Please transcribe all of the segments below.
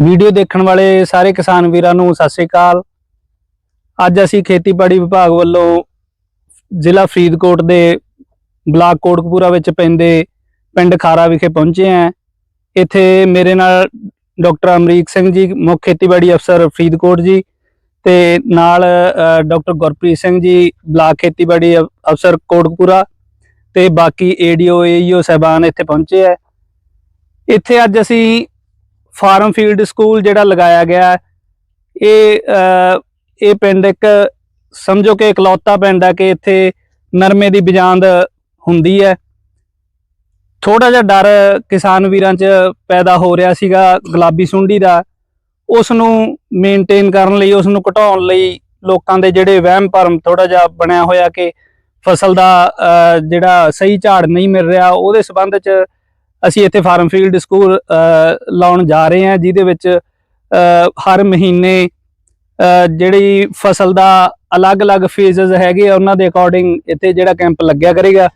Video ਦੇਖਣ ਵਾਲੇ ਸਾਰੇ ਕਿਸਾਨ ਵੀਰਾਂ ਨੂੰ ਸਤਿ ਸ੍ਰੀ ਅਕਾਲ। ਅੱਜ ਅਸੀਂ ਖੇਤੀਬਾੜੀ ਵਿਭਾਗ ਵੱਲੋਂ ਜ਼ਿਲ੍ਹਾ ਫਰੀਦਕੋਟ ਦੇ ਬਲਾਕ ਕੋਟਕਪੂਰਾ ਵਿੱਚ ਪੈਂਦੇ ਪਿੰਡ ਖਾਰਾ ਵਿਖੇ ਪਹੁੰਚੇ ਹਾਂ। ਇੱਥੇ ਮੇਰੇ ਨਾਲ ਡਾਕਟਰ ਅਮਰੀਕ ਸਿੰਘ ਜੀ, ਮੁੱਖ ਖੇਤੀਬਾੜੀ ਅਫਸਰ ਫਰੀਦਕੋਟ ਜੀ ਤੇ ਨਾਲ ਡਾਕਟਰ ਗੁਰਪ੍ਰੀਤ ਸਿੰਘ ਜੀ, ਬਲਾਕ ਖੇਤੀਬਾੜੀ ਅਫ- ਅਫਸਰ ਕੋਟਕਪੂਰਾ ਤੇ ਬਾਕੀ ਏਡੀਓ ਏਈਓ ਸਹਿਬਾਨ ਇੱਥੇ ਪਹੁੰਚੇ ਹੈ। ਇੱਥੇ ਅੱਜ ਅਸੀਂ ਫਾਰਮ ਫੀਲਡ ਸਕੂਲ ਜਿਹੜਾ ਲਗਾਇਆ ਗਿਆ ਇਹ ਇਹ ਪਿੰਡ ਇੱਕ ਸਮਝੋ ਕਿ ਇਕਲੌਤਾ ਪਿੰਡ ਹੈ ਕਿ ਇੱਥੇ ਨਰਮੇ ਦੀ ਬਿਜਾਂਦ ਹੁੰਦੀ ਹੈ। ਥੋੜਾ ਜਿਹਾ ਡਰ ਕਿਸਾਨ ਵੀਰਾਂ 'ਚ ਪੈਦਾ ਹੋ ਰਿਹਾ ਸੀਗਾ ਗੁਲਾਬੀ ਸੁੰਡੀ ਦਾ। ਉਸ ਨੂੰ ਮੇਨਟੇਨ ਕਰਨ ਲਈ ਉਸ ਨੂੰ ਘਟਾਉਣ ਲਈ ਲੋਕਾਂ ਦੇ ਜਿਹੜੇ ਵਹਿਮ ਭਰਮ ਥੋੜਾ ਜਿਹਾ ਬਣਿਆ ਹੋਇਆ ਕਿ ਫਸਲ ਦਾ ਅ, ਜਿਹੜਾ ਸਹੀ ਝਾੜ ਨਹੀਂ ਮਿਲ ਰਿਹਾ ਉਹਦੇ ਸਬੰਧ 'ਚ ਅਸੀਂ ਇੱਥੇ ਫਾਰਮ ਫੀਲਡ ਸਕੂਲ ਅ, ਲਾਉਣ ਜਾ ਰਹੇ ਹਾਂ ਜਿਹਦੇ ਵਿੱਚ ਹਰ ਮਹੀਨੇ ਜਿਹੜੀ ਫਸਲ ਦਾ ਅਲੱਗ-ਅਲੱਗ ਫੇਜ਼ਸ ਹੈਗੇ ਆ ਉਹਨਾਂ ਦੇ ਅਕੋਰਡਿੰਗ ਇੱਥੇ ਜਿਹੜਾ ਕੈਂਪ ਲੱਗਿਆ ਕਰੇਗਾ।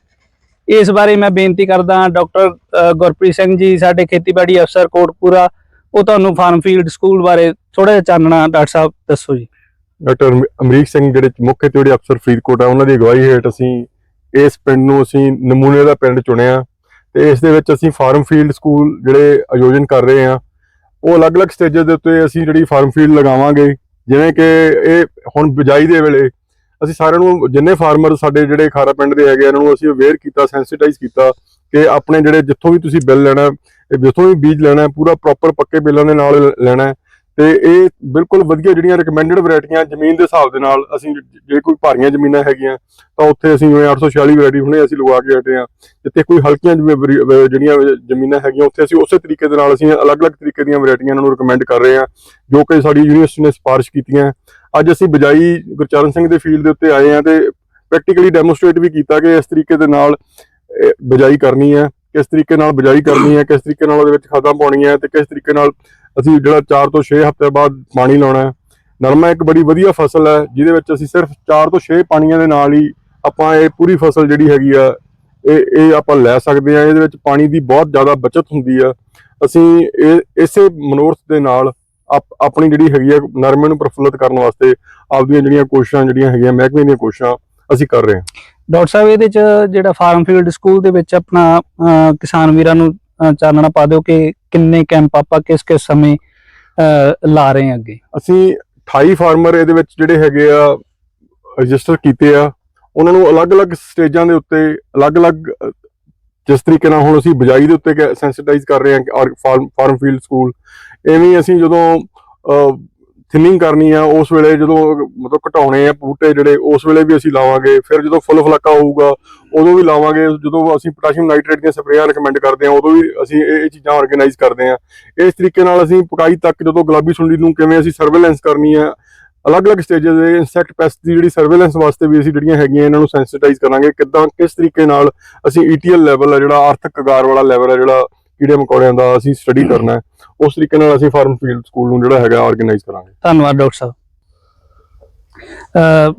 ਇਸ ਬਾਰੇ ਮੈਂ ਬੇਨਤੀ ਕਰਦਾ ਡਾਕਟਰ ਗੁਰਪ੍ਰੀਤ ਸਿੰਘ ਜੀ ਸਾਡੇ ਖੇਤੀਬਾੜੀ ਅਫਸਰ ਕੋਟਪੂਰਾ ਉਹ ਤੁਹਾਨੂੰ ਫਾਰਮ ਫੀਲਡ ਸਕੂਲ ਬਾਰੇ ਥੋੜਾ ਜਿਹਾ ਚਾਨਣਾ ਡਾਕਟਰ ਸਾਹਿਬ ਦੱਸੋ ਜੀ। ਡਾਕਟਰ ਅਮਰੀਕ ਸਿੰਘ ਜਿਹੜੇ ਮੁੱਖ ਖੇਤੀਬਾੜੀ ਅਫਸਰ ਫਰੀਦਕੋਟ ਆ ਉਹਨਾਂ ਦੀ ਅਗਵਾਈ ਹੇਠ ਅਸੀਂ ਇਸ ਪਿੰਡ ਨੂੰ ਅਸੀਂ ਨਮੂਨੇ ਦਾ ਪਿੰਡ ਚੁਣਿਆ। ਤੇ ਇਸ ਦੇ ਵਿੱਚ ਅਸੀਂ ਫਾਰਮ ਫੀਲਡ ਸਕੂਲ ਜਿਹੜੇ ਆਯੋਜਨ ਕਰ ਰਹੇ ਆ ਉਹ ਅਲੱਗ-ਅਲੱਗ ਸਟੇਜਾਂ ਦੇ ਉੱਤੇ ਅਸੀਂ ਜਿਹੜੀ ਫਾਰਮ ਫੀਲਡ ਲਗਾਵਾਂਗੇ, ਜਿਵੇਂ ਕਿ ਇਹ ਹੁਣ ਬਿਜਾਈ ਦੇ ਵੇਲੇ ਅਸੀਂ ਸਾਰਿਆਂ ਨੂੰ, ਜਿੰਨੇ ਫਾਰਮਰ ਸਾਡੇ ਜਿਹੜੇ ਖਾਰਾ ਪਿੰਡ ਦੇ ਹੈਗੇ ਇਹਨਾਂ ਨੂੰ ਅਸੀਂ ਅਵੇਅਰ ਕੀਤਾ ਸੈਂਸਿਟਾਈਜ਼ ਕੀਤਾ ਕਿ ਆਪਣੇ ਜਿਹੜੇ ਜਿੱਥੋਂ ਵੀ ਤੁਸੀਂ ਬਿੱਲ ਲੈਣਾ, ਜਿੱਥੋਂ ਵੀ ਬੀਜ ਲੈਣਾ, ਪੂਰਾ ਪ੍ਰੋਪਰ ਪੱਕੇ ਬਿੱਲਾਂ ਦੇ ਨਾਲ ਲੈਣਾ ਤੇ ਇਹ ਬਿਲਕੁਲ ਵਧੀਆ ਜਿਹੜੀਆਂ ਰਿਕਮੈਂਡਡ ਵੈਰਾਈਟੀਆਂ ਜ਼ਮੀਨ ਦੇ ਹਿਸਾਬ ਦੇ ਨਾਲ ਅਸੀਂ ਜੇ ਕੋਈ ਭਾਰੀਆਂ ਜ਼ਮੀਨਾਂ ਹੈਗੀਆਂ, ਤਾਂ ਉੱਥੇ ਅਸੀਂ ਜਿਵੇਂ 846 ਵੈਰਾਈਟੀ ਹੁਣੇ ਅਸੀਂ ਲਗਵਾ ਕੇ ਹਟੇ ਆ। ਜਿੱਥੇ ਕੋਈ ਹਲਕੀਆਂ ਜਿਵੇਂ ਜਿਹੜੀਆਂ ਜ਼ਮੀਨਾਂ ਹੈਗੀਆਂ, ਉੱਥੇ ਅਸੀਂ ਉਸੇ ਤਰੀਕੇ ਦੇ ਨਾਲ ਅਸੀਂ ਅਲੱਗ-ਅਲੱਗ ਤਰੀਕੇ ਦੀਆਂ ਵੈਰਾਈਟੀਆਂ ਇਹਨਾਂ ਨੂੰ ਰਿਕਮੈਂਡ ਕਰ ਰਹੇ ਆ, ਜੋ ਕਿ ਸਾਡੀ ਯੂਨੀਵਰਸਿਟੀ ਨੇ ਸਿਫਾਰਿਸ਼ ਕੀਤੀਆਂ। ਅੱਜ ਅਸੀਂ ਬਿਜਾਈ ਗੁਰਚਰਨ ਸਿੰਘ ਦੇ ਫੀਲਡ ਦੇ ਉੱਤੇ ਆਏ ਆ ਤੇ ਪ੍ਰੈਕਟੀਕਲੀ ਡੈਮੋਸਟ੍ਰੇਟ ਵੀ ਕੀਤਾ ਕਿ ਇਸ ਤਰੀਕੇ ਦੇ ਨਾਲ, ਇਹ ਬਿਜਾਈ ਕਰਨੀ ਹੈ ਕਿਸ ਤਰੀਕੇ ਨਾਲ ਬਿਜਾਈ ਕਰਨੀ ਹੈ ਕਿਸ ਤਰੀਕੇ ਨਾਲ ਉਹਦੇ ਵਿੱਚ ਖਾਦਾਂ ਪਾਉਣੀਆਂ ਹੈ ਤੇ ਕਿਸ ਤਰੀਕੇ ਨਾਲ ਅਸੀਂ ਜਿਹੜਾ 4 ਤੋਂ 6 ਹਫ਼ਤੇ ਬਾਅਦ ਪਾਣੀ ਲਾਉਣਾ ਹੈ। ਨਰਮਾ ਇੱਕ ਬੜੀ ਵਧੀਆ ਫਸਲ ਹੈ, ਜਿਹਦੇ ਵਿੱਚ ਅਸੀਂ ਸਿਰਫ 4 ਤੋਂ 6 ਪਾਣੀਆਂ ਦੇ ਨਾਲ ਹੀ ਆਪਾਂ ਇਹ ਪੂਰੀ ਫਸਲ ਜਿਹੜੀ ਹੈਗੀ ਆ, ਇਹ ਇਹ ਆਪਾਂ ਲੈ ਸਕਦੇ ਆ ਇਹਦੇ ਵਿੱਚ ਪਾਣੀ ਦੀ ਬਹੁਤ ਜ਼ਿਆਦਾ ਬਚਤ ਹੁੰਦੀ ਆ। ਅਸੀਂ ਇਹ, ਇਸੇ ਮਨੋਰਥ ਦੇ ਨਾਲ ਆਪਣੀ ਜਿਹੜੀ ਹੈਗੀ ਆ, ਨਰਮੇ ਨੂੰ ਪ੍ਰਫੁੱਲਤ ਕਰਨ ਵਾਸਤੇ ਆਪਦੀਆਂ ਜਿਹੜੀਆਂ ਕੋਸ਼ਿਸ਼ਾਂ ਜਿਹੜੀਆਂ ਹੈਗੀਆਂ, ਮਹਿਕਮੇ ਦੀਆਂ ਕੋਸ਼ਿਸ਼ਾਂ ਅਸੀਂ ਕਰ ਰਹੇ ਹਾਂ। ਡਾਕਟਰ ਸਾਹਿਬ, ਇਹਦੇ ਚ ਜਿਹੜਾ ਫਾਰਮ ਫੀਲਡ ਸਕੂਲ ਦੇ ਵਿੱਚ ਆਪਣਾ ਕਿਸਾਨ ਵੀਰਾਂ ਨੂੰ ਚਾਨਣਾ ਪਾ ਦਿਓ ਕਿ ਕਿੰਨੇ ਕੈਂਪ ਆਪਾਂ ਕਿਸ ਕਿਸ ਸਮੇਂ ਲਾ ਰਹੇ ਹਾਂ ਅੱਗੇ? ਅਸੀਂ 28 ਫਾਰਮਰ ਇਹਦੇ ਵਿੱਚ ਜਿਹੜੇ ਹੈਗੇ ਆ ਰਜਿਸਟਰ ਕੀਤੇ ਆ, ਉਹਨਾਂ ਨੂੰ ਅਲੱਗ-ਅਲੱਗ ਸਟੇਜਾਂ ਦੇ ਉੱਤੇ, ਅਲੱਗ-ਅਲੱਗ ਜਿਸ ਤਰੀਕੇ ਨਾਲ ਹੁਣ ਅਸੀਂ ਬਿਜਾਈ ਦੇ ਉੱਤੇ ਸੈਂਸਿਟਾਈਜ਼ ਕਰ ਰਹੇ ਹਾਂ ਫਾਰਮ ਫੀਲਡ ਸਕੂਲ ਐਵੇਂ ਅਸੀਂ ਜਦੋਂ ਥਿਨਿੰਗ ਕਰਨੀ ਆ, ਉਸ ਵੇਲੇ ਜਦੋਂ ਮਤਲਬ ਘਟਾਉਣੇ ਆ ਬੂਟੇ ਜਿਹੜੇ, ਉਸ ਵੇਲੇ ਵੀ ਅਸੀਂ ਲਾਵਾਂਗੇ। ਫਿਰ ਜਦੋਂ ਫੁੱਲ ਫਲੱਕਾ ਹੋਊਗਾ, ਉਦੋਂ ਵੀ ਲਾਵਾਂਗੇ। ਜਦੋਂ ਅਸੀਂ ਪੋਟਾਸ਼ੀਅਮ ਨਾਈਟ੍ਰੇਟ ਦੀਆਂ ਸਪਰੇਆਂ ਰეკਮੈਂਡ ਕਰਦੇ ਆ, ਉਦੋਂ ਵੀ ਅਸੀਂ ਇਹ ਚੀਜ਼ਾਂ ਆਰਗੇਨਾਈਜ਼ ਕਰਦੇ ਆ। ਇਸ ਤਰੀਕੇ ਨਾਲ ਅਸੀਂ ਪਕਾਈ ਤੱਕ ਜਦੋਂ ਗੁਲਾਬੀ ਸੁੰਡੀ ਨੂੰ ਕਿਵੇਂ ਅਸੀਂ ਸਰਵੇਲੈਂਸ ਕਰਨੀ ਆ, ਅਲੱਗ-ਅਲੱਗ ਸਟੇजेस ਦੇ ਇਨਸੈਕਟ ਪੈਸਟ ਦੀ ਜਿਹੜੀ ਸਰਵੇਲੈਂਸ ਵਾਸਤੇ ਵੀ ਅਸੀਂ ਜਿਹੜੀਆਂ ਹੈਗੀਆਂ, ਇਹਨਾਂ ਨੂੰ ਸੈਂਸਿਟਾਈਜ਼ ਕਰਾਂਗੇ। ਕਿਦਾਂ, ਕਿਸ ਤਰੀਕੇ ਨਾਲ ਅਸੀਂ ਈਟੀਐਲ ਲੈਵਲ ਆ, ਜਿਹੜਾ ਆਰਥਿਕ ਕਗਾਰ ਵਾਲਾ ਲੈਵਲ ਆ, ਜਿਹੜਾ ਕੀੜੇ ਮਕੌੜਿਆਂ ਦਾ ਅਸੀਂ ਸਟੱਡੀ ਕਰਨਾ ਹੈ। ਉਸ ਤਰੀਕੇ ਨਾਲ ਅਸੀਂ ਫਾਰਮ ਫੀਲਡ ਸਕੂਲ ਨੂੰ ਜਿਹੜਾ ਹੈਗਾ ਆਰਗੇਨਾਈਜ਼ ਕਰਾਂਗੇ। ਧੰਨਵਾਦ ਡਾਕਟਰ ਸਾਹਿਬ।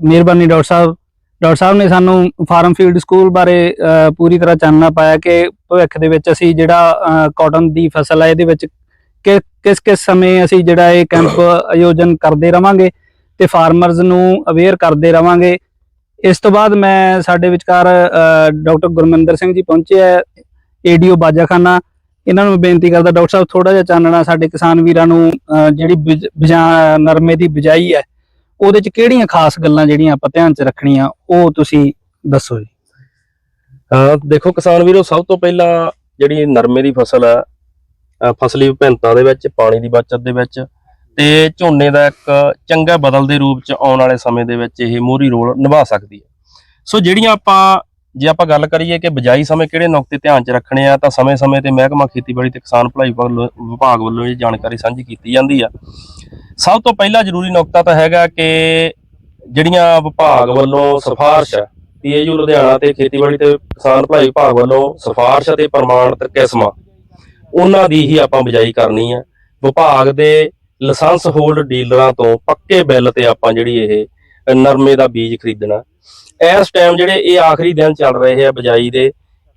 ਮਿਹਰਬਾਨੀ ਡਾਕਟਰ ਸਾਹਿਬ। ਡਾਕਟਰ ਸਾਹਿਬ ਨੇ ਸਾਨੂੰ ਫਾਰਮ ਫੀਲਡ ਸਕੂਲ ਬਾਰੇ ਪੂਰੀ ਤਰ੍ਹਾਂ ਚਾਨਣਾ ਪਾਇਆ ਕਿ ਭਵਿੱਖ ਦੇ ਵਿੱਚ ਅਸੀਂ ਜਿਹੜਾ ਕਾਟਨ ਦੀ ਫਸਲ ਹੈ ਇਹਦੇ ਵਿੱਚ ਕਿਸ ਕਿਸ ਸਮੇਂ ਅਸੀਂ ਜਿਹੜਾ ਇਹ ਕੈਂਪ ਆਯੋਜਨ ਕਰਦੇ ਰਵਾਂਗੇ ਤੇ ਫਾਰਮਰਜ਼ ਨੂੰ ਅਵੇਅਰ ਕਰਦੇ ਰਵਾਂਗੇ। ਇਸ ਤੋਂ ਬਾਅਦ ਮੈਂ ਸਾਡੇ ਵਿਚਕਾਰ ਡਾਕਟਰ ਗੁਰਮਿੰਦਰ ਸਿੰਘ ਜੀ ਪਹੁੰਚੇ ਹੈ ਏਡੀਓ ਬਾਜਾਖਾਨਾ। ਇਹਨਾਂ ਨੂੰ ਬੇਨਤੀ ਕਰਦਾ, ਡਾਕਟਰ ਸਾਹਿਬ ਥੋੜਾ ਜਿਹਾ ਚਾਨਣਾ ਸਾਡੇ ਕਿਸਾਨ ਵੀਰਾਂ ਨੂੰ ਜਿਹੜੀ ਬਿਜ- ਨਰਮੇ ਦੀ ਬਿਜਾਈ ਹੈ, ਉਹਦੇ ਚ ਕਿਹੜੀਆਂ ਖਾਸ ਗੱਲਾਂ ਜਿਹੜੀਆਂ ਆਪਾਂ ਧਿਆਨ ਚ ਰੱਖਣੀਆਂ, ਉਹ ਤੁਸੀਂ ਦੱਸੋ ਜੀ। ਹਾਂ ਦੇਖੋ ਕਿਸਾਨ ਵੀਰੋ, ਸਭ ਤੋਂ ਪਹਿਲਾਂ ਜਿਹੜੀ ਨਰਮੇ ਦੀ ਫਸਲ ਹੈ ਫਸਲੀ ਵਿਭਿੰਨਤਾ ਦੇ ਵਿੱਚ, ਪਾਣੀ ਦੀ ਬਚਤ ਦੇ ਵਿੱਚ ਤੇ ਝੋਨੇ ਦਾ ਇੱਕ ਚੰਗਾ ਬਦਲ ਦੇ ਰੂਪ ਚ ਆਉਣ ਵਾਲੇ ਸਮੇਂ ਦੇ ਵਿੱਚ ਇਹ ਮੋਹਰੀ ਰੋਲ ਨਿਭਾ ਸਕਦੀ ਹੈ। ਸੋ ਜਿਹੜੀਆਂ ਆਪਾਂ ਜੇ ਆਪਾਂ ਗੱਲ ਕਰੀਏ ਕਿ ਬਜਾਈ ਸਮੇਂ ਕਿਹੜੇ ਨੁਕਤੇ ਧਿਆਨ ਚ ਰੱਖਣੇ ਆ, ਤਾਂ ਸਮੇਂ-ਸਮੇਂ ਤੇ ਮਹਿਕਮਾ ਖੇਤੀਬਾੜੀ ਤੇ ਕਿਸਾਨ ਭਲਾਈ ਵਿਭਾਗ ਵੱਲੋਂ ਇਹ ਜਾਣਕਾਰੀ ਸਾਂਝੀ ਕੀਤੀ ਜਾਂਦੀ ਆ। ਸਭ ਤੋਂ ਪਹਿਲਾ ਜ਼ਰੂਰੀ ਨੁਕਤਾ ਤਾਂ ਹੈਗਾ ਕਿ ਜਿਹੜੀਆਂ ਵਿਭਾਗ ਵੱਲੋਂ ਸਿਫਾਰਿਸ਼ ਹੈ ਪੀਏਯੂ ਲੁਧਿਆਣਾ ਤੇ ਖੇਤੀਬਾੜੀ ਤੇ ਕਿਸਾਨ ਭਲਾਈ ਵਿਭਾਗ ਵੱਲੋਂ ਸਿਫਾਰਿਸ਼ ਅਤੇ ਪ੍ਰਮਾਣਿਤ ਕਿਸਮਾਂ, ਉਹਨਾਂ ਦੀ ਹੀ ਆਪਾਂ ਬਿਜਾਈ ਕਰਨੀ ਹੈ ਵਿਭਾਗ ਦੇ ਲਾਇਸੈਂਸ ਹੋਲਡ ਡੀਲਰਾਂ ਤੋਂ ਪੱਕੇ ਬਿੱਲ ਤੇ ਆਪਾਂ ਜਿਹੜੀ ਇਹ ਨਰਮੇ ਦਾ ਬੀਜ ਖਰੀਦਣਾ। ਇਸ ਟਾਈਮ ਜਿਹੜੇ ਇਹ ਆਖਰੀ ਦਿਨ ਚੱਲ ਰਹੇ ਆ ਬਿਜਾਈ ਦੇ,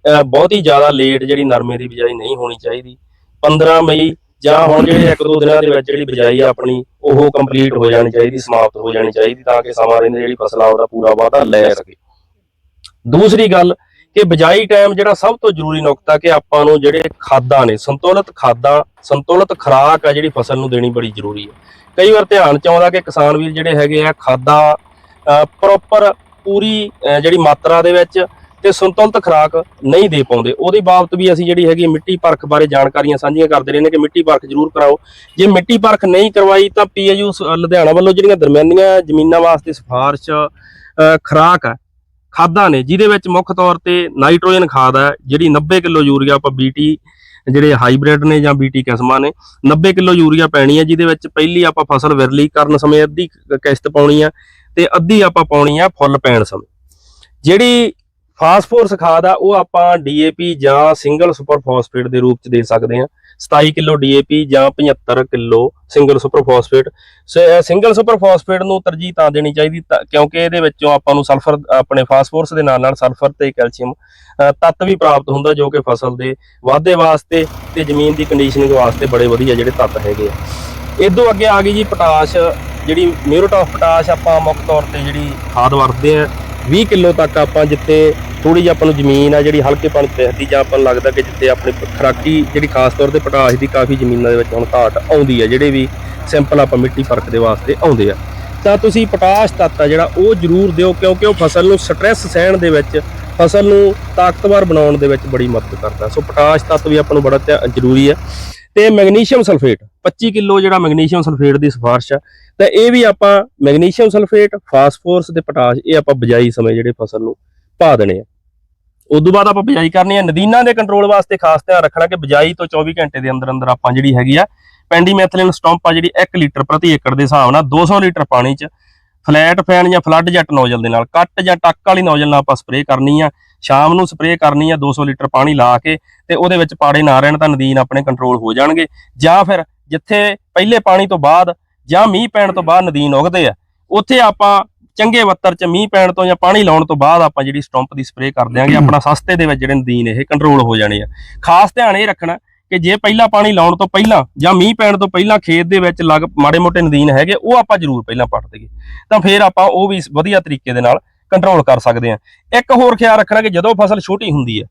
ਅਹ ਬਹੁਤੀ ਜ਼ਿਆਦਾ ਲੇਟ ਜਿਹੜੀ ਨਰਮੇ ਦੀ ਬਿਜਾਈ ਨਹੀਂ ਹੋਣੀ ਚਾਹੀਦੀ। 15 ਮਈ ਜਾਂ ਹੁਣ ਜਿਹੜੇ ਇੱਕ ਦੋ ਦਿਨਾਂ ਦੇ ਵਿੱਚ ਜਿਹੜੀ ਬਿਜਾਈ ਆ ਆਪਣੀ, ਉਹ ਕੰਪਲੀਟ ਹੋ ਜਾਣੀ ਚਾਹੀਦੀ, ਸਮਾਪਤ ਹੋ ਜਾਣੀ ਚਾਹੀਦੀ ਤਾਂ ਕਿ ਸਮਾਂ ਰਹਿੰਦੇ ਜਿਹੜੀ ਫਸਲ ਆ ਉਹਦਾ ਪੂਰਾ ਵਾਧਾ ਲੈ ਸਕੇ। ਦੂਸਰੀ ਗੱਲ ਕਿ ਬਿਜਾਈ ਟਾਈਮ ਜਿਹੜਾ ਸਭ ਤੋਂ ਜ਼ਰੂਰੀ ਨੁਕਤਾ ਕਿ ਆਪਾਂ ਨੂੰ ਜਿਹੜੇ ਖਾਦਾਂ ਨੇ, ਸੰਤੁਲਿਤ ਖਾਦਾਂ, ਸੰਤੁਲਿਤ ਖੁਰਾਕ ਆ ਜਿਹੜੀ ਫਸਲ ਨੂੰ ਦੇਣੀ ਬੜੀ ਜ਼ਰੂਰੀ ਹੈ ਕਈ ਵਾਰ ਧਿਆਨ ਚ ਆਉਂਦਾ ਕਿ ਕਿਸਾਨ ਵੀਰ ਜਿਹੜੇ ਹੈਗੇ ਆ ਖਾਦਾਂ ਪ੍ਰੋਪਰ ਪੂਰੀ, ਅਹ, ਜਿਹੜੀ ਮਾਤਰਾ ਦੇ ਵਿੱਚ ਤੇ ਸੰਤੁਲਿਤ ਖੁਰਾਕ ਨਹੀਂ ਦੇ ਪਾਉਂਦੇ। ਉਹਦੇ ਬਾਬਤ ਵੀ ਅਸੀਂ ਜਿਹੜੀ ਹੈਗੀ ਮਿੱਟੀ ਪਰਖ ਬਾਰੇ ਜਾਣਕਾਰੀਆਂ ਸਾਂਝੀਆਂ ਕਰਦੇ ਰਹਿੰਦੇ ਕਿ ਮਿੱਟੀ ਪਰਖ ਜ਼ਰੂਰ ਕਰਾਓ। ਜੇ ਮਿੱਟੀ ਪਰਖ ਨਹੀਂ ਕਰਵਾਈ ਤਾਂ ਪੀਏਯੂ ਲੁਧਿਆਣਾ ਵੱਲੋਂ ਜਿਹੜੀਆਂ ਦਰਮਿਆਨੀਆਂ ਜ਼ਮੀਨਾਂ ਵਾਸਤੇ ਸਿਫਾਰਿਸ਼, ਅਹ, ਖੁਰਾਕ ਹੈ, ਖਾਦਾਂ ਨੇ, ਜਿਹਦੇ ਵਿੱਚ ਮੁੱਖ ਤੌਰ ਤੇ ਨਾਈਟ੍ਰੋਜਨ ਖਾਦ ਹੈ, ਜਿਹੜੀ 90 ਕਿਲੋ ਯੂਰੀਆ ਆਪਾਂ ਬੀਟੀ ਜਿਹੜੇ ਹਾਈਬ੍ਰਿਡ ਨੇ ਜਾਂ ਬੀਟੀ ਕਿਸਮਾਂ ਨੇ 90 ਕਿਲੋ ਯੂਰੀਆ ਪੈਣੀ ਹੈ, ਜਿਹਦੇ ਵਿੱਚ ਪਹਿਲੀ ਆਪਾਂ ਫਸਲ ਵਿਰਲੀ ਕਰਨ ਸਮੇਂ ਅੱਧੀ ਕਿਸ਼ਤ ਪਾਉਣੀ ਆ ਤੇ ਅੱਧੀ ਆਪਾਂ ਪਾਉਣੀ ਆ ਫੁੱਲ ਪੈਣ ਸਮੇਂ। ਜਿਹੜੀ ਫਾਸਫੋਰਸ ਖਾਦ ਆ, ਉਹ ਆਪਾਂ ਡੀਏਪੀ ਜਾਂ ਸਿੰਗਲ ਸੁਪਰ ਫਾਸਫੇਟ ਦੇ ਰੂਪ ਚ ਦੇ ਸਕਦੇ ਆ। 27 ਕਿਲੋ ਡੀਏਪੀ ਜਾਂ 75 kilo single super phosphate. Single super phosphate ਨੂੰ ਤਰਜੀਹ ਤਾਂ ਦੇਣੀ ਚਾਹੀਦੀ ਤਾਂ- ਕਿਉਂਕਿ ਇਹਦੇ ਵਿੱਚੋਂ ਆਪਾਂ ਨੂੰ ਸਲਫਰ, ਆਪਣੇ ਫਾਸਫੋਰਸ ਦੇ ਨਾਲ ਨਾਲ ਸਲਫਰ ਤੇ ਕੈਲਸ਼ੀਅਮ ਤੱਤ ਵੀ ਪ੍ਰਾਪਤ ਹੁੰਦਾ ਜੋ ਕਿ ਫਸਲ ਦੇ ਵਾਧੇ ਵਾਸਤੇ ਤੇ ਜ਼ਮੀਨ ਦੀ ਕੰਡੀਸ਼ਨਿੰਗ ਵਾਸਤੇ ਬੜੇ ਵਧੀਆ ਜਿਹੜੇ ਤੱਤ ਹੈਗੇ ਆ। ਇਦੋਂ ਅੱਗੇ ਆ ਗਈ ਜੀ ਪੋਟਾਸ਼, ਜਿਹੜੀ ਮਿਊਰਟ ਆਫ ਪੋਟਾਸ਼ ਆਪਾਂ ਮੁੱਖ ਤੌਰ ਤੇ ਜਿਹੜੀ ਖਾਦ ਵਰਤਦੇ ਆ 20 ਕਿਲੋ ਤੱਕ ਆਪਾਂ ਜਿੱਥੇ ਥੋੜੀ ਜਿਹੀ ਆਪਾਂ ਨੂੰ ਜ਼ਮੀਨ ਆ ਜਿਹੜੀ ਹਲਕੇ ਪਾਣੀ ਪੈਂਦੀ ਜਾਂ ਆਪਾਂ ਨੂੰ ਲੱਗਦਾ ਕਿ ਜਿੱਥੇ ਆਪਣੀ ਖਰਾਕੀ ਜਿਹੜੀ ਖਾਸ ਤੌਰ ਤੇ ਪੋਟਾਸ਼ ਦੀ ਕਾਫੀ ਜ਼ਮੀਨਾਂ ਦੇ ਵਿੱਚ ਹੁਣ ਘਾਟ ਆਉਂਦੀ ਹੈ ਜਿਹੜੇ ਵੀ ਸਿੰਪਲ ਆਪਾਂ ਮਿੱਟੀ ਫ਼ਰਕ ਦੇ ਵਾਸਤੇ ਆਉਂਦੇ ਆ। ਤਾਂ ਤੁਸੀਂ ਪੋਟਾਸ਼ ਤੱਤ ਆ ਜਿਹੜਾ ਉਹ ਜ਼ਰੂਰ ਦਿਓ, ਕਿਉਂਕਿ ਉਹ ਫਸਲ ਨੂੰ ਸਟ੍ਰੈਸ ਸਹਿਣ ਦੇ ਵਿੱਚ, ਫਸਲ ਨੂੰ ਤਾਕਤਵਰ ਬਣਾਉਣ ਦੇ ਵਿੱਚ ਬੜੀ ਮਦਦ ਕਰਦਾ। ਸੋ ਪੋਟਾਸ਼ ਤੱਤ ਵੀ ਆਪਾਂ ਨੂੰ ਬੜਾ ਧਿਆ- ਜ਼ਰੂਰੀ ਹੈ ਤੇ ਮੈਗਨੀਸ਼ੀਅਮ ਸਲਫੇਟ 25 ਕਿਲੋ ਜਿਹੜਾ ਮੈਗਨੀਸ਼ੀਅਮ ਸਲਫੇਟ ਦੀ ਸਿਫਾਰਿਸ਼ ਆ। ਤਾਂ ਇਹ ਵੀ ਆਪਾਂ ਮੈਗਨੀਸ਼ੀਅਮ ਸਲਫੇਟ, ਫਾਸਫੋਰਸ ਤੇ ਪੋਟਾਸ਼, ਇਹ ਆਪਾਂ ਬਿਜਾਈ ਸਮੇਂ ਜਿਹੜੇ ਫਸਲ ਨੂੰ ਪਾ ਦੇਣੇ ਆ। ਉਦੋਂ ਬਾਅਦ ਆਪਾਂ ਬਿਜਾਈ ਕਰਨੀ ਹੈ ਨਦੀਨਾਂ ਦੇ ਕੰਟਰੋਲ ਵਾਸਤੇ ਖਾਸ ਧਿਆਨ ਰੱਖਣਾ ਕਿ ਬਿਜਾਈ ਤੋਂ 24 ਘੰਟੇ ਦੇ ਅੰਦਰ ਅੰਦਰ ਆਪਾਂ ਜਿਹੜੀ ਹੈਗੀ ਆ, ਪੈਂਡੀਮੈਥਲਿਨ ਸਟੰਪ ਆ ਜਿਹੜੀ 1 ਲੀਟਰ ਪ੍ਰਤੀ ਏਕੜ ਦੇ ਹਿਸਾਬ ਨਾਲ 200 ਲੀਟਰ ਪਾਣੀ 'ਚ ਫਲੈਟ ਫੈਨ ਜਾਂ ਫਲੱਡ ਜੱਟ ਨੋਜ਼ਲ ਦੇ ਨਾਲ, ਕੱਟ ਜਾਂ ਟੱਕ ਵਾਲੀ ਨੋਜ਼ਲ ਨਾਲ ਆਪਾਂ ਸਪਰੇਅ ਕਰਨੀ ਆ। ਸ਼ਾਮ ਨੂੰ ਸਪਰੇਅ ਕਰਨੀ ਆ 200 ਲੀਟਰ ਪਾਣੀ ਲਾ ਕੇ ਤੇ ਉਹਦੇ ਵਿੱਚ ਪਾੜੇ ਨਾ ਰਹਿਣ ਤਾਂ ਨਦੀਨ ਆਪਣੇ ਕੰਟਰੋਲ ਹੋ ਜਾਣਗੇ। ਜਾਂ ਫਿਰ ਜਿੱਥੇ ਪਹਿਲੇ ਪਾਣੀ ਤੋਂ ਬਾਅਦ ਜਾਂ ਮੀਂਹ ਪੈਣ ਤੋਂ ਬਾਅਦ ਨਦੀਨ ਉਗਦੇ ਆ, ਉੱਥੇ ਆਪਾਂ ਚੰਗੇ ਵੱਤਰ ਚ ਮੀਂਹ ਪੈਣ ਤੋਂ ਜਾਂ ਪਾਣੀ ਲਾਉਣ ਤੋਂ ਬਾਅਦ ਆਪਾਂ ਜਿਹੜੀ ਸਟੰਪ ਦੀ ਸਪਰੇਅ ਕਰ ਦਿਆਂਗੇ, ਆਪਣਾ ਸਸਤੇ ਦੇ ਵਿੱਚ ਜਿਹੜੇ ਨਦੀਨ ਇਹ ਕੰਟਰੋਲ ਹੋ ਜਾਣੇ ਆ। ਖਾਸ ਧਿਆਨ ਇਹ ਰੱਖਣਾ ਕਿ ਜੇ ਪਹਿਲਾਂ ਪਾਣੀ ਲਾਉਣ ਤੋਂ ਪਹਿਲਾਂ ਜਾਂ ਮੀਂਹ ਪੈਣ ਤੋਂ ਪਹਿਲਾਂ ਖੇਤ ਦੇ ਵਿੱਚ ਲੱਗ ਮਾੜੇ ਮੋਟੇ ਨਦੀਨ ਹੈਗੇ, ਉਹ ਆਪਾਂ ਜ਼ਰੂਰ ਪਹਿਲਾਂ ਪੱਟ ਦਈਏ। ਤਾਂ ਫਿਰ ਆਪਾਂ ਉਹ ਵੀ ਵਧੀਆ ਤਰੀਕੇ ਦੇ ਨਾਲ ਕੰਟਰੋਲ ਕਰ ਸਕਦੇ ਆ ਇੱਕ ਹੋਰ ਖਿਆਲ ਰੱਖਣਾ ਕਿ ਜਦੋਂ ਫਸਲ ਛੋਟੀ ਹੁੰਦੀ ਹੈ,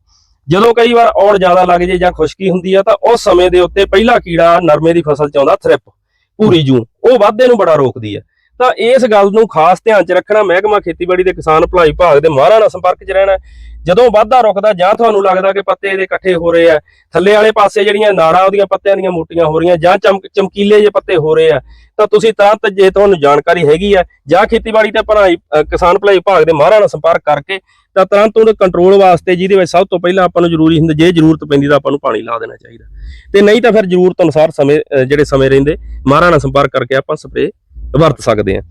ਜਦੋਂ ਕਈ ਵਾਰ ਔੜ ਜ਼ਿਆਦਾ ਲੱਗ ਜੇ ਜਾਂ ਖੁਸ਼ਕੀ ਹੁੰਦੀ ਆ ਤਾਂ ਉਸ ਸਮੇਂ ਦੇ ਉੱਤੇ ਪਹਿਲਾ ਕੀੜਾ ਨਰਮੇ ਦੀ ਫਸਲ ਚ ਆਉਂਦਾ, ਥ੍ਰਿਪ, ਪੂਰੀ ਜੂਨ ਉਹ ਵਾਧੇ ਨੂੰ ਬੜਾ ਰੋਕਦੀ ਹੈ। ਤਾਂ ਇਸ ਗੱਲ ਨੂੰ ਖਾਸ ਧਿਆਨ 'ਚ ਰੱਖਣਾ ਮਹਿਕਮਾ ਖੇਤੀਬਾੜੀ ਦੇ ਕਿਸਾਨ ਭਲਾਈ ਵਿਭਾਗ ਦੇ ਮਾਹਰਾਂ ਨਾਲ ਸੰਪਰਕ 'ਚ ਰਹਿਣਾ ਜਦੋਂ ਵਾਧਾ ਰੁਕਦਾ ਜਾਂ ਤੁਹਾਨੂੰ ਲੱਗਦਾ ਕਿ ਪੱਤੇ ਇਹਦੇ ਇਕੱਠੇ ਹੋ ਰਹੇ ਆ, ਥੱਲੇ ਵਾਲੇ ਪਾਸੇ ਜਿਹੜੀਆਂ ਨਾੜਾਂ ਉਹਦੀਆਂ ਪੱਤਿਆਂ ਦੀਆਂ ਮੋਟੀਆਂ ਹੋ ਰਹੀਆਂ ਜਾਂ ਚਮਕ ਚਮਕੀਲੇ ਜੇ ਪੱਤੇ ਹੋ ਰਹੇ ਆ, ਤਾਂ ਤੁਸੀਂ ਤੁਰੰਤ ਜੇ ਤੁਹਾਨੂੰ ਜਾਣਕਾਰੀ ਹੈਗੀ ਆ ਜਾਂ ਖੇਤੀਬਾੜੀ ਤੇ ਭਲਾਈ ਕਿਸਾਨ ਭਲਾਈ ਵਿਭਾਗ ਦੇ ਮਾਹਰਾਂ ਨਾਲ ਸੰਪਰਕ ਕਰਕੇ ਤਾਂ ਤੁਰੰਤ ਉਹਦੇ ਕੰਟਰੋਲ ਵਾਸਤੇ ਜਿਹਦੇ ਵਿੱਚ ਸਭ ਤੋਂ ਪਹਿਲਾਂ ਆਪਾਂ ਨੂੰ ਜ਼ਰੂਰੀ ਹੁੰਦਾ, ਜੇ ਜ਼ਰੂਰਤ ਪੈਂਦੀ ਤਾਂ ਆਪਾਂ ਨੂੰ ਪਾਣੀ ਲਾ ਦੇਣਾ ਚਾਹੀਦਾ। ਤੇ ਨਹੀਂ ਤਾਂ ਫਿਰ ਜ਼ਰੂਰਤ ਅਨੁਸਾਰ ਸਮੇਂ ਜਿਹੜੇ ਸਮੇਂ ਰਹਿੰਦੇ, ਮਾਹਰਾਂ ਨਾਲ ਸੰਪਰਕ ਕਰਕੇ ਆਪਾਂ ਸਪਰੇ ਵਰਤ ਸਕਦੇ ਹਾਂ।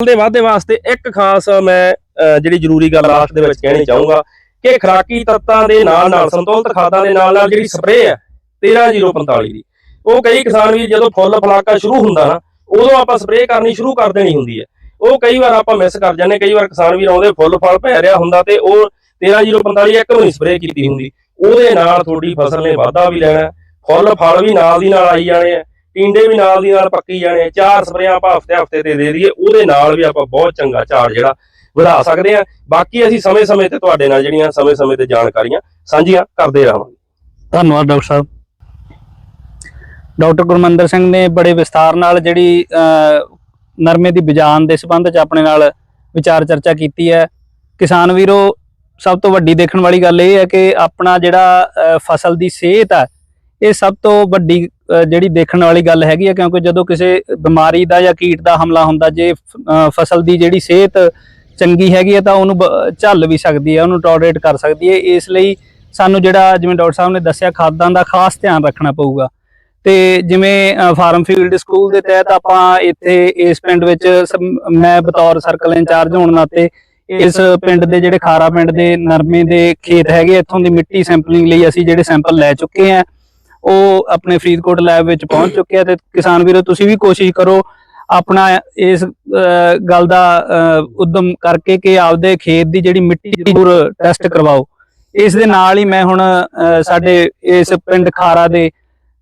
ਦੇ ਵਾਧੇ ਵਾਸਤੇ ਇੱਕ ਖਾਸ ਮੈਂ ਜਿਹੜੀ ਜ਼ਰੂਰੀ ਗੱਲ ਲਾਸਟ ਦੇ ਵਿੱਚ ਕਹਿਣੀ ਚਾਹੂੰਗਾ ਕਿ ਖਰਾਕੀ ਤੱਤਾਂ ਦੇ ਨਾਲ ਨਾਲ, ਸੰਤੁਲਿਤ ਖਾਦਾਂ ਦੇ ਨਾਲ ਨਾਲ ਜਿਹੜੀ ਸਪਰੇਅ ਹੈ 13045 ਦੀ। ਉਹ ਕਈ ਕਿਸਾਨ ਵੀ ਜਦੋਂ ਫੁੱਲ ਫਲਾਕਾ ਸ਼ੁਰੂ ਹੁੰਦਾ ਨਾ, ਉਦੋਂ ਆਪਾਂ ਸਪਰੇਅ ਕਰਨੀ ਸ਼ੁਰੂ ਕਰ ਦੇਣੀ ਹੁੰਦੀ ਹੈ। ਉਹ ਕਈ ਵਾਰ ਆਪਾਂ ਮਿਸ ਕਰ ਜਾਂਦੇ ਕਈ ਵਾਰ ਕਿਸਾਨ ਵੀ ਆਉਂਦੇ ਫੁੱਲ ਫਲ ਪੈ ਰਿਹਾ ਹੁੰਦਾ ਤੇ ਉਹ 13045 ਇੱਕ ਨੂੰ ਸਪਰੇਅ ਕੀਤੀ ਹੁੰਦੀ। ਉਹਦੇ ਨਾਲ ਤੁਹਾਡੀ ਫਸਲ ਨੇ ਵਾਧਾ ਵੀ ਲੈਣਾ, ਫੁੱਲ ਫਲ ਵੀ ਨਾਲ ਦੀ ਨਾਲ ਆਈ ਜਾਣੇ ਆ। ਟਿੰਡੇ ਵੀ ਨਾਲ ਦੀ ਨਾਲ ਪੱਕੀ ਜਾਣੇ ਚਾਰ ਸਪਰੇਆਂ ਆਪਾਂ ਹਫ਼ਤੇ ਹਫ਼ਤੇ ਤੇ ਦੇ ਦਈਏ ਉਹਦੇ ਨਾਲ ਵੀ ਆਪਾਂ ਬਹੁਤ ਚੰਗਾ ਝਾੜ ਜਿਹੜਾ ਵਧਾ ਸਕਦੇ ਆ ਬਾਕੀ ਅਸੀਂ ਸਮੇਂ-ਸਮੇਂ ਤੇ ਤੁਹਾਡੇ ਨਾਲ ਜਿਹੜੀਆਂ ਸਮੇਂ-ਸਮੇਂ ਤੇ ਜਾਣਕਾਰੀਆਂ ਸਾਂਝੀਆਂ ਕਰਦੇ ਰਹਾਂਗੇ। ਧੰਨਵਾਦ ਡਾਕਟਰ ਸਾਹਿਬ। ਡਾਕਟਰ ਗੁਰਮੰਦਰ ਸਿੰਘ ਨੇ ਬੜੇ ਵਿਸਤਾਰ ਨਾਲ ਜਿਹੜੀ ਨਰਮੇ ਦੀ ਬਿਜਾਨ ਦੇ ਸੰਬੰਧ ਚ ਆਪਣੇ ਨਾਲ ਵਿਚਾਰ ਚਰਚਾ ਕੀਤੀ ਹੈ। ਕਿਸਾਨ ਵੀਰੋ ਸਭ ਤੋਂ ਵੱਡੀ ਦੇਖਣ ਵਾਲੀ ਗੱਲ ਇਹ ਹੈ ਕਿ ਆਪਣਾ ਜਿਹੜਾ ਅਹ, ਫਸਲ ਦੀ ਸਿਹਤ ਹੈ ਇਹ ਸਭ ਤੋਂ ਵੱਡੀ ਜਿਹੜੀ ਦੇਖਣ ਵਾਲੀ ਗੱਲ ਹੈਗੀ ਹੈ ਕਿਉਂਕਿ ਜਦੋਂ ਕਿਸੇ ਬਿਮਾਰੀ ਦਾ ਜਾਂ ਕੀਟ ਦਾ ਹਮਲਾ ਹੁੰਦਾ, ਜੇ ਫਸਲ ਦੀ ਜਿਹੜੀ ਸਿਹਤ ਚੰਗੀ ਹੈਗੀ ਹੈ ਤਾਂ ਉਹਨੂੰ ਬ- ਝੱਲ ਵੀ ਸਕਦੀ ਹੈ ਉਹਨੂੰ ਟੋਲਰੇਟ ਕਰ ਸਕਦੀ ਹੈ ਇਸ ਲਈ ਸਾਨੂੰ ਜਿਹੜਾ, ਜਿਵੇਂ ਡਾਕਟਰ ਸਾਹਿਬ ਨੇ ਦੱਸਿਆ, ਖਾਦਾਂ ਦਾ ਖਾਸ ਧਿਆਨ ਰੱਖਣਾ ਪਊਗਾ। ਤੇ ਜਿਵੇਂ ਫਾਰਮ ਫੀਲਡ ਸਕੂਲ ਦੇ ਤਹਿਤ ਆਪਾਂ ਇੱਥੇ ਇਸ ਪਿੰਡ ਵਿੱਚ ਮੈਂ ਬਤੌਰ ਸਰਕਲ ਇੰਚਾਰਜ ਹੋਣ ਨਾਤੇ ਇਸ ਪਿੰਡ ਦੇ ਜਿਹੜੇ ਖਾਰਾ ਪਿੰਡ ਦੇ ਨਰਮੇ ਦੇ ਖੇਤ ਹੈਗੇ ਇੱਥੋਂ ਦੀ ਮਿੱਟੀ ਸੈਂਪਲਿੰਗ ਲਈ ਅਸੀਂ ਜਿਹੜੇ ਸੈਂਪਲ ਲੈ ਚੁੱਕੇ ਆ। ਉਹ ਆਪਣੇ ਫਰੀਦਕੋਟ ਲੈਬ ਵਿੱਚ ਪਹੁੰਚ ਚੁੱਕੇ ਤੇ ਕਿਸਾਨ ਵੀਰੋ, ਤੁਸੀਂ ਵੀ ਕੋਸ਼ਿਸ਼ ਕਰੋ ਆਪਣਾ ਇਸ ਗੱਲ ਦਾ ਉਦਮ ਕਰਕੇ ਕਿ ਆਪਦੇ ਖੇਤ ਦੀ ਜਿਹੜੀ ਮਿੱਟੀ ਜ਼ਰੂਰ ਟੈਸਟ ਕਰਵਾਓ। ਇਸ ਦੇ ਨਾਲ ਹੀ ਮੈਂ ਹੁਣ ਸਾਡੇ ਇਸ ਪਿੰਡ ਖਾਰਾ ਦੇ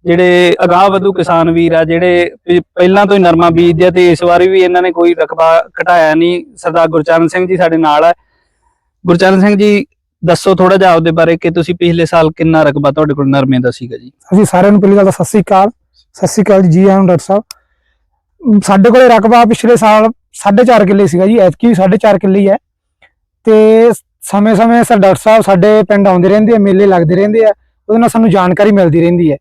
ਜਿਹੜੇ ਅਗਾਹ ਵਧੂ ਕਿਸਾਨ ਵੀਰ ਆ, ਜਿਹੜੇ ਪਹਿਲਾਂ ਤੋਂ ਹੀ ਨਰਮਾ ਬੀਜਦੇ ਆ ਤੇ ਇਸ ਵਾਰੀ ਵੀ ਇਹਨਾਂ ਨੇ ਕੋਈ ਰਕਬਾ ਘਟਾਇਆ ਨਹੀਂ। ਸਰਦਾਰ ਗੁਰਚਰਨ ਸਿੰਘ ਜੀ ਸਾਡੇ ਨਾਲ ਆ। ਗੁਰਚਰਨ ਸਿੰਘ ਜੀ ਦੱਸੋ ਥੋੜਾ ਜਿਹਾ ਆਪਦੇ ਬਾਰੇ ਕਿ ਤੁਸੀਂ ਪਿਛਲੇ ਸਾਲ ਕਿੰਨਾ ਰਕਬਾ ਤੁਹਾਡੇ ਕੋਲ ਨਰਮੇ ਦਾ ਸੀਗਾ ਜੀ? ਅਸੀਂ ਸਾਰਿਆਂ ਨੂੰ ਪਹਿਲੀ ਗੱਲ ਤਾਂ ਸਤਿ ਸ੍ਰੀ ਅਕਾਲ। ਸਤਿ ਸ੍ਰੀ ਅਕਾਲ ਜੀ ਆਇਆਂ ਡਾਕਟਰ ਸਾਹਿਬ। ਸਾਡੇ ਕੋਲੇ ਰਕਬਾ ਪਿਛਲੇ ਸਾਲ 4.5 ਕਿੱਲੇ ਸੀਗਾ ਜੀ, ਐਤਕੀ 4.5 ਕਿੱਲੇ ਹੀ ਹੈ। ਤੇ ਸਮੇਂ-ਸਮੇਂ ਸਰ ਡਾਕਟਰ ਸਾਹਿਬ ਸਾਡੇ ਪਿੰਡ ਆਉਂਦੇ ਰਹਿੰਦੇ ਆ, ਮੇਲੇ ਲੱਗਦੇ ਰਹਿੰਦੇ ਆ, ਉਹਦੇ ਨਾਲ ਸਾਨੂੰ ਜਾਣਕਾਰੀ ਮਿਲਦੀ ਰਹਿੰਦੀ ਹੈ।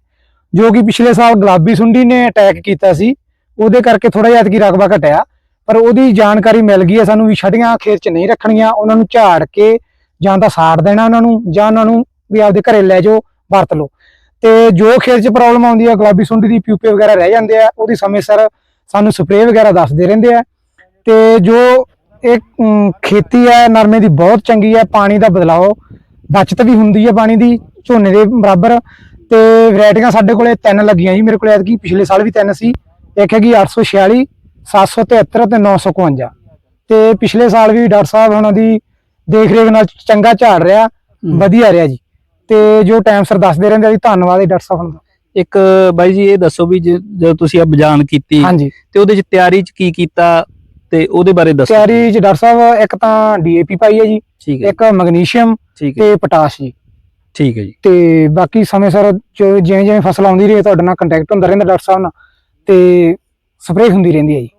ਜੋ ਕਿ ਪਿਛਲੇ ਸਾਲ ਗੁਲਾਬੀ ਸੁੰਡੀ ਨੇ ਅਟੈਕ ਕੀਤਾ ਸੀ, ਉਹਦੇ ਕਰਕੇ ਥੋੜਾ ਜਿਹਾ ਐਤਕੀ ਰਕਬਾ ਘਟਿਆ। ਪਰ ਉਹਦੀ ਜਾਣਕਾਰੀ ਮਿਲ ਗਈ ਹੈ ਸਾਨੂੰ ਵੀ ਛੜੀਆਂ ਖੇਤ 'ਚ ਨਹੀਂ ਰੱਖਣੀਆਂ, ਉਹਨਾਂ ਨੂੰ ਝਾੜ ਕੇ ਜਾਂ ਤਾਂ ਸਾੜ ਦੇਣਾ ਉਹਨਾਂ ਨੂੰ, ਜਾਂ ਉਹਨਾਂ ਨੂੰ ਵੀ ਆਪਦੇ ਘਰੇ ਲੈ ਜਾਓ, ਵਰਤ ਲਓ। ਤੇ ਜੋ ਖੇਤ 'ਚ ਪ੍ਰੋਬਲਮ ਆਉਂਦੀ ਹੈ ਗੁਲਾਬੀ ਸੁੰਡੀ ਦੀ ਪਿਊਪੇ ਵਗੈਰਾ ਰਹਿ ਜਾਂਦੇ ਆ, ਉਹਦੀ ਸਮੇਂ ਸਿਰ ਸਾਨੂੰ ਸਪਰੇਅ ਵਗੈਰਾ ਦੱਸਦੇ ਰਹਿੰਦੇ ਆ। ਤੇ ਜੋ ਇਹ ਖੇਤੀ ਹੈ ਨਰਮੇ ਦੀ ਬਹੁਤ ਚੰਗੀ ਹੈ ਪਾਣੀ ਦਾ ਬਦਲਾਓ, ਬਚਤ ਵੀ ਹੁੰਦੀ ਹੈ ਪਾਣੀ ਦੀ, ਝੋਨੇ ਦੇ ਬਰਾਬਰ। ਤੇ ਵੈਰਾਈਟੀਆਂ ਸਾਡੇ ਕੋਲੇ ਤਿੰਨ ਲੱਗੀਆਂ ਜੀ, ਮੇਰੇ ਕੋਲੇ ਐਤਕੀ ਪਿਛਲੇ ਸਾਲ ਵੀ ਤਿੰਨ ਸੀ। ਇੱਕ ਹੈਗੀ 846 773 ਤੇ 951 ਤੇ ਪਿਛਲੇ ਸਾਲ ਵੀ ਡਾਕਟਰ ਸਾਹਿਬ ਉਹਨਾਂ ਦੀ ਦੇਖ ਰੇਖ ਨਾਲ ਚੰਗਾ ਝਾੜ ਰਿਹਾ ਵਧੀਆ ਰਿਹਾ ਜੀ। ਤੇ ਜੋ ਟਾਈਮ ਸਿਰ ਦੱਸਦੇ ਰਹਿੰਦੇ ਆ ਜੀ ਧੰਨਵਾਦ ਜੀ ਡਾਕਟਰ ਸਾਹਿਬ ਦਾ। ਇੱਕ ਬਾਈ ਜੀ ਇਹ ਦੱਸੋ ਵੀ ਜੇ- ਜਦੋਂ ਤੁਸੀਂ ਆ ਬਜਾਨ ਕੀਤੀ ਹਾਂਜੀ। ਤੇ ਉਹਦੇ ਚ ਤਿਆਰੀ ਚ ਕੀ ਕੀਤਾ ਤੇ ਉਹਦੇ ਬਾਰੇ ਦੱਸੋ। ਤਿਆਰੀ ਚ ਡਾਕਟਰ ਸਾਹਿਬ ਇੱਕ ਤਾਂ ਡੀਏਪੀ ਪਾਈ ਹੈ ਜੀ ਇੱਕ ਮੈਗਨੀਸ਼ੀਅਮ ਤੇ ਪੋਟਾਸ਼ ਜੀ। ਠੀਕ ਹੈ ਜੀ। ਤੇ ਬਾਕੀ ਸਮੇਂ ਸਿਰ ਜਿਵੇਂ ਜਿਵੇਂ ਫਸਲ ਆਉਂਦੀ ਰਹੀ ਤੁਹਾਡੇ ਨਾਲ ਕੰਟੈਕਟ ਹੁੰਦਾ ਰਹਿੰਦਾ ਡਾਕਟਰ ਸਾਹਿਬ ਨਾਲ ਤੇ ਸਪਰੇਅ ਹੁੰਦੀ ਰਹਿੰਦੀ ਹੈ ਜੀ।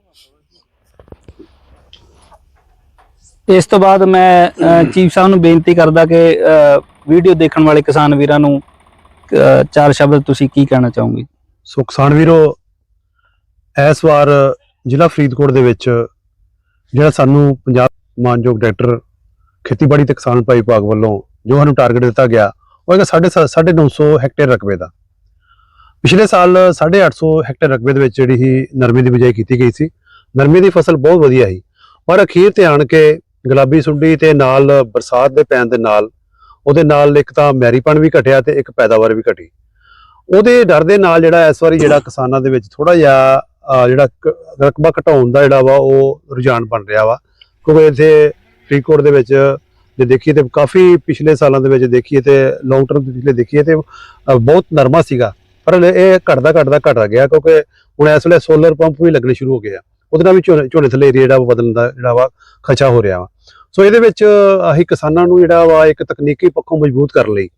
ਇਸ ਤੋਂ ਬਾਅਦ ਮੈਂ ਚੀਫ ਸਾਹਿਬ ਨੂੰ ਬੇਨਤੀ ਕਰਦਾ ਕਿ ਵੀਡੀਓ ਦੇਖਣ ਵਾਲੇ ਕਿਸਾਨ ਵੀਰਾਂ ਨੂੰ ਚਾਰ ਸ਼ਬਦ ਤੁਸੀਂ ਕੀ ਕਹਿਣਾ ਚਾਹੋਗੇ? ਸੋ ਕਿਸਾਨ ਵੀਰੋ ਇਸ ਵਾਰ ਜ਼ਿਲ੍ਹਾ ਫਰੀਦਕੋਟ ਦੇ ਵਿੱਚ ਜਿਹੜਾ ਸਾਨੂੰ ਪੰਜਾਬ ਮਾਨਯੋਗ ਡਾਇਰੈਕਟਰ ਖੇਤੀਬਾੜੀ ਤੇ ਕਿਸਾਨ ਭਾਈ ਵਿਭਾਗ ਵੱਲੋਂ ਜੋ ਸਾਨੂੰ ਟਾਰਗੇਟ ਦਿੱਤਾ ਗਿਆ ਉਹ ਹੈਗਾ ਸਾਢੇ ਸੱਤ- ਸਾਢੇ 900 ਹੈਕਟੇਅਰ ਰਕਬੇ ਦਾ। ਪਿਛਲੇ ਸਾਲ 850 ਹੈਕਟੇਅਰ ਰਕਬੇ ਦੇ ਵਿੱਚ ਜਿਹੜੀ ਹੀ ਨਰਮੇ ਦੀ ਬਿਜਾਈ ਕੀਤੀ ਗਈ ਸੀ। ਨਰਮੇ ਦੀ ਫਸਲ ਬਹੁਤ ਵਧੀਆ ਸੀ। ਪਰ ਅਖੀਰ ਤੇ ਆਣ ਕੇ ਗੁਲਾਬੀ ਸੁੰਡੀ ਤੇ ਨਾਲ ਬਰਸਾਤ ਦੇ ਪੈਣ ਦੇ ਨਾਲ ਉਹਦੇ ਨਾਲ ਇੱਕ ਤਾਂ ਮੈਰੀਪਣ ਵੀ ਘਟਿਆ ਤੇ ਇੱਕ ਪੈਦਾਵਾਰ ਵੀ ਘਟੀ। ਉਹਦੇ ਡਰ ਦੇ ਨਾਲ ਜਿਹੜਾ ਇਸ ਵਾਰੀ ਜਿਹੜਾ ਕਿਸਾਨਾਂ ਦੇ ਵਿੱਚ ਥੋੜਾ ਜਿਹਾ ਜਿਹੜਾ ਰਕਬਾ ਘਟਾਉਣ ਦਾ ਜਿਹੜਾ ਵਾ ਉਹ ਰੁਝਾਨ ਬਣ ਰਿਹਾ ਵਾ। ਕਿਉਂਕਿ ਇੱਥੇ ਫਰੀਦਕੋਟ ਦੇ ਵਿੱਚ ਜੇ ਦੇਖੀਏ ਤੇ ਕਾਫੀ ਪਿਛਲੇ ਸਾਲਾਂ ਦੇ ਵਿੱਚ ਦੇਖੀਏ ਤੇ ਲੌਂਗ ਟਰਮ ਦੇ ਪਿਛਲੇ ਦੇਖੀਏ ਤੇ ਬਹੁਤ ਨਰਮਾ ਸੀਗਾ। ਪਰ ਇਹ ਘਟਦਾ ਘਟਦਾ ਘਟ ਗਿਆ ਕਿਉਂਕਿ ਹੁਣ ਇਸ ਵੇਲੇ ਸੋਲਰ ਪੰਪ ਵੀ ਲੱਗਣੇ ਸ਼ੁਰੂ ਹੋ ਗਏ ਆ। ਉਹਦੇ ਨਾਲ ਵੀ ਝੋਨੇ ਝੋਨੇ ਥੱਲੇ ਏਰੀਆ ਜਿਹੜਾ ਵਾ ਬਦਲਣ ਦਾ ਜਿਹੜਾ ਵਾ ਖਚਾ ਹੋ ਰਿਹਾ ਵਾ। ਸੋ ਇਹਦੇ ਵਿੱਚ ਅਸੀਂ ਕਿਸਾਨਾਂ ਨੂੰ ਜਿਹੜਾ ਵਾ ਇੱਕ ਤਕਨੀਕੀ ਪੱਖੋਂ ਮਜ਼ਬੂਤ ਕਰਨ ਲਈ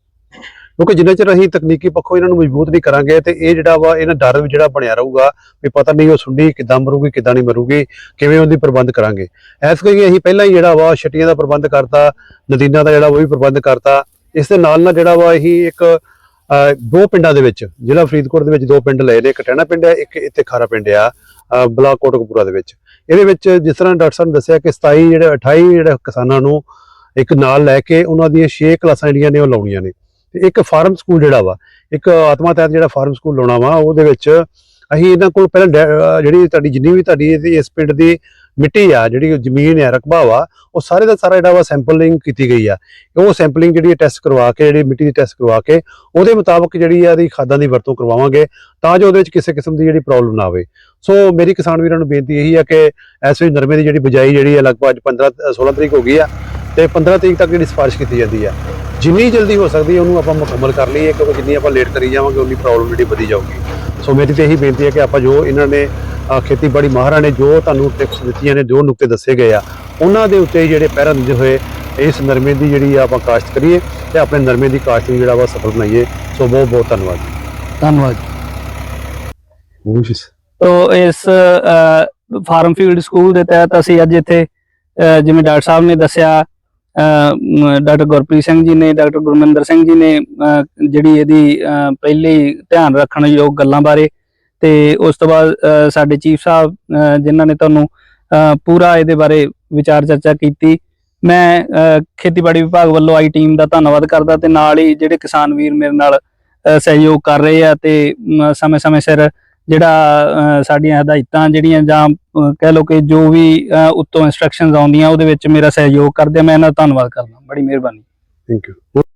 ਕਿਉਂਕਿ ਜਿੰਨਾ ਚਿਰ ਅਸੀਂ ਤਕਨੀਕੀ ਪੱਖੋਂ ਇਹਨਾਂ ਨੂੰ ਮਜ਼ਬੂਤ ਨਹੀਂ ਕਰਾਂਗੇ ਤੇ ਇਹ ਜਿਹੜਾ ਵਾ ਇਹਨਾਂ ਡਰ ਵੀ ਜਿਹੜਾ ਬਣਿਆ ਰਹੂਗਾ ਵੀ ਪਤਾ ਨਹੀਂ ਉਹ ਸੁੰਡੀ ਕਿੱਦਾਂ ਮਰੂਗੀ ਕਿੱਦਾਂ ਨਹੀਂ ਮਰੂਗੀ ਕਿਵੇਂ ਉਹਦੀ ਪ੍ਰਬੰਧ ਕਰਾਂਗੇ। ਐਸ ਕਰਕੇ ਅਸੀਂ ਪਹਿਲਾਂ ਹੀ ਜਿਹੜਾ ਵਾ ਛਟੀਆਂ ਦਾ ਪ੍ਰਬੰਧ ਕਰਤਾ ਨਦੀਨਾਂ ਦਾ ਜਿਹੜਾ ਉਹ ਵੀ ਪ੍ਰਬੰਧ ਕਰਤਾ ਇਸ ਦੇ ਨਾਲ ਨਾਲ ਜਿਹੜਾ ਵਾ ਅਸੀਂ ਇੱਕ ਅਹ, ਦੋ ਪਿੰਡਾਂ ਦੇ ਵਿੱਚ ਜ਼ਿਲ੍ਹਾ ਫਰੀਦਕੋਟ ਦੇ ਵਿੱਚ ਦੋ ਪਿੰਡ ਲਏ ਨੇ ਇੱਕ ਟਹਿਣਾ ਪਿੰਡ ਆ ਇੱਕ ਇੱਥੇ ਖਾਰਾ ਪਿੰਡ ਆ। ਬਲਾਕ ਕੋਟਕਪੂਰਾ ਦੇ ਵਿੱਚ। ਇਹਦੇ ਵਿੱਚ ਜਿਸ ਤਰ੍ਹਾਂ ਡਾਕਟਰ ਸਾਹਿਬ ਨੇ ਦੱਸਿਆ ਕਿ 27 ਜਿਹੜੇ 28 ਜਿਹੜੇ ਕਿਸਾਨਾਂ ਨੂੰ ਇੱਕ ਨਾਲ ਲੈ ਕੇ ਉਹਨਾਂ ਦੀਆਂ 6 ਕਲਾਸਾਂ ਜਿਹੜੀਆਂ ਨੇ ਉਹ ਲਾਉਣੀਆਂ ਨੇ। ਤੇ ਇੱਕ ਫਾਰਮ ਸਕੂਲ ਜਿਹੜਾ ਵਾ, ਇੱਕ ਆਤਮਾ ਤਹਿਤ ਜਿਹੜਾ ਫਾਰਮ ਸਕੂਲ ਲਾਉਣਾ ਵਾ, ਉਹਦੇ ਵਿੱਚ ਅਸੀਂ ਇਹਨਾਂ ਕੋਲ ਪਹਿਲਾਂ ਡੈ- ਜਿਹੜੀ ਤੁਹਾਡੀ, ਜਿੰਨੀ ਵੀ ਤੁਹਾਡੀ ਇਸ ਪਿੰਡ ਦੀ ਮਿੱਟੀ ਆ ਜਿਹੜੀ ਜ਼ਮੀਨ ਆ ਰਕਬਾ ਵਾ ਉਹ ਸਾਰੇ ਦਾ ਸਾਰਾ ਜਿਹੜਾ ਵਾ ਸੈਂਪਲਿੰਗ ਕੀਤੀ ਗਈ ਆ। ਉਹ ਸੈਂਪਲਿੰਗ ਜਿਹੜੀ ਟੈਸਟ ਕਰਵਾ ਕੇ ਜਿਹੜੀ ਮਿੱਟੀ ਦੀ ਟੈਸਟ ਕਰਵਾ ਕੇ ਉਹਦੇ ਮੁਤਾਬਕ ਜਿਹੜੀ ਆ ਦੀ ਖਾਦਾਂ ਦੀ ਵਰਤੋਂ ਕਰਵਾਵਾਂਗੇ ਤਾਂ ਜੋ ਉਹਦੇ ਵਿੱਚ ਕਿਸੇ ਕਿਸਮ ਦੀ ਜਿਹੜੀ ਪ੍ਰੋਬਲਮ ਨਾ ਆਵੇ। ਸੋ ਮੇਰੀ ਕਿਸਾਨ ਵੀਰਾਂ ਨੂੰ ਬੇਨਤੀ ਇਹੀ ਆ ਕਿ ਇਸ ਵੇਲੇ ਨਰਮੇ ਦੀ ਜਿਹੜੀ ਬਿਜਾਈ ਜਿਹੜੀ ਆ ਲਗਭਗ ਅੱਜ 15 ਅ, 16 ਤਰੀਕ ਹੋ ਗਈ ਆ ਤੇ 15 ਤਰੀਕ ਤੱਕ ਜਿਹੜੀ ਸਿਫਾਰਿਸ਼ ਕੀਤੀ ਜਾਂਦੀ ਆ। ਜਿੰਨੀ ਜਲਦੀ ਹੋ ਸਕਦੀ ਹੈ ਉਹਨੂੰ ਆਪਾਂ ਮੁਕੰਮਲ ਕਰ ਲਈਏ ਕਿਉਂਕਿ ਜਿੰਨੀ ਆਪਾਂ ਲੇਟ ਕਰੀ ਜਾਵਾਂਗੇ ਉਨੀ ਪ੍ਰੋਬਲਮ ਜਿਹੜੀ ਵਧੀ ਜਾਊਗੀ। ਸੋ ਮੇਰੀ ਤੇ ਇਹੀ ਬੇਨਤੀ ਹੈ ਕਿ ਆਪਾਂ ਜੋ ਇਹਨਾਂ ਨੇ ਖੇਤੀਬਾੜੀ ਮਾਹਰਾਂ ਨੇ ਜੋ ਤੁਹਾਨੂੰ ਟਿਪਸ ਦਿੱਤੀਆਂ ਨੇ ਜੋ ਨੁਕਤੇ ਦੱਸੇ ਗਏ ਆ ਉਹਨਾਂ ਦੇ ਉੱਤੇ ਜਿਹੜੇ ਪਹਿਰਾ ਦਿੰਦੇ ਹੋਏ ਇਸ ਨਰਮੇ ਦੀ ਜਿਹੜੀ ਆਪਾਂ ਕਾਸ਼ਤ ਕਰੀਏ ਤੇ ਆਪਣੇ ਨਰਮੇ ਦੀ ਕਾਸ਼ਤ ਨੂੰ ਜਿਹੜਾ ਵਾ ਸਫਲ ਬਣਾਈਏ। ਸੋ ਬਹੁਤ ਬਹੁਤ ਧੰਨਵਾਦ ਧੰਨਵਾਦ ਕੋਸ਼ਿਸ਼ ਤੋ ਇਸ ਫਾਰਮ ਫੀਲਡ ਸਕੂਲ ਦੇ ਤਹਿਤ ਅਸੀਂ ਅੱਜ ਇੱਥੇ ਜਿਵੇਂ ਡਾਕਟਰ ਸਾਹਿਬ ਨੇ ਦੱਸਿਆ ਡਾਕਟਰ ਗੁਰਪ੍ਰੀਤ ਸਿੰਘ ਜੀ ਨੇ ਡਾਕਟਰ ਗੁਰਮਿੰਦਰ ਸਿੰਘ ਜੀ ਨੇ ਜਿਹੜੀ ਇਹਦੀ ਪਹਿਲੀ ਧਿਆਨ ਰੱਖਣ ਯੋਗ ਗੱਲਾਂ ਬਾਰੇ ਤੇ ਉਸ ਤੋਂ ਬਾਅਦ ਸਾਡੇ ਚੀਫ ਸਾਹਿਬ ਜਿਨ੍ਹਾਂ ਨੇ ਤੁਹਾਨੂੰ ਪੂਰਾ ਇਹਦੇ ਬਾਰੇ ਵਿਚਾਰ ਚਰਚਾ ਕੀਤੀ ਮੈਂ ਅਹ, ਖੇਤੀਬਾੜੀ ਵਿਭਾਗ ਵੱਲੋਂ ਆਈ ਟੀਮ ਦਾ ਧੰਨਵਾਦ ਕਰਦਾ ਤੇ ਨਾਲ ਹੀ ਜਿਹੜੇ ਕਿਸਾਨ ਵੀਰ ਮੇਰੇ ਨਾਲ ਸਹਿਯੋਗ ਕਰ ਰਹੇ ਆ ਤੇ ਸਮੇਂ-ਸਮੇਂ ਸਿਰ ਜਿਹੜਾ ਸਾਡੀਆਂ ਹਦਾਇਤਾਂ ਜਿਹੜੀਆਂ ਜਾਂ ਕਹਿ ਲਓ ਕਿ ਜੋ ਵੀ ਅਹ, ਉੱਤੋਂ ਇਨਸਟਰਕਸ਼ਨਸ ਆਉਂਦੀਆਂ ਉਹਦੇ ਵਿੱਚ ਮੇਰਾ ਸਹਿਯੋਗ ਕਰਦੇ ਆ। ਮੈਂ ਇਹਨਾਂ ਦਾ ਧੰਨਵਾਦ ਕਰਦਾ। ਬੜੀ ਮਿਹਰਬਾਨੀ। Thank you